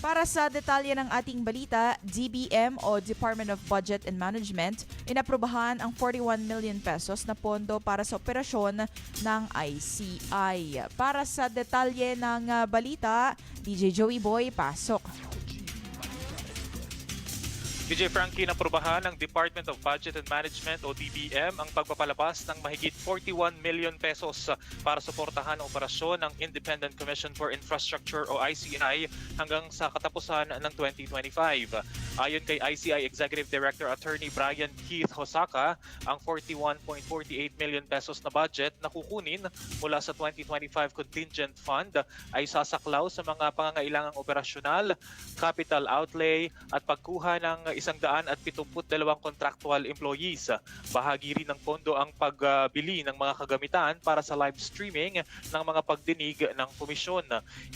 Para sa detalye ng ating balita, DBM o Department of Budget and Management inaprubahan ang 41 million pesos na pondo para sa operasyon ng ICI. Para sa detalye ng ah, balita, DJ Joey Boy, pasok. DJ Frankie naprubahan ng Department of Budget and Management o DBM ang pagpapalabas ng mahigit 41 million pesos para suportahan ang operasyon ng Independent Commission for Infrastructure o ICI hanggang sa katapusan ng 2025. Ayon kay ICI Executive Director Attorney Brian Keith Hosaka, ang 41.48 million pesos na budget na kukunin mula sa 2025 Contingent Fund ay sasaklaw sa mga pangangailangang operasyonal, capital outlay at pagkuha ng isang daan at 72 contractual employees. Bahagi rin ng pondo ang pagbili ng mga kagamitan para sa live streaming ng mga pagdinig ng komisyon.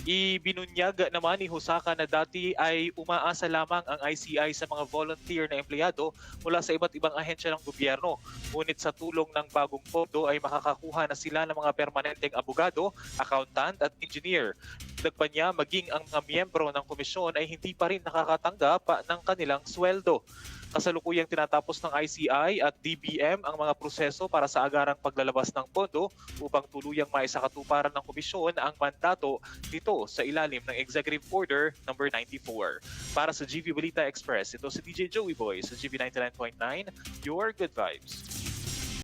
Ibinunyag naman ni Husaka na dati ay umaasa lamang ang ICI sa mga volunteer na empleyado mula sa iba't ibang ahensya ng gobyerno. Ngunit sa tulong ng bagong pondo ay makakakuha na sila ng mga permanenteng abogado, accountant at engineer. Dagpa niya, maging ang mga miyembro ng komisyon ay hindi pa rin nakakatanggap ng kanilang sweldo. Kasalukuyang tinatapos ng ICI at DBM ang mga proseso para sa agarang paglalabas ng pondo upang tuluyang maisakatuparan ng komisyon ang mandato dito sa ilalim ng Executive Order number 94. Para sa GV Balita Express, ito si DJ Joey Boy sa GV 99.9, Your Good Vibes.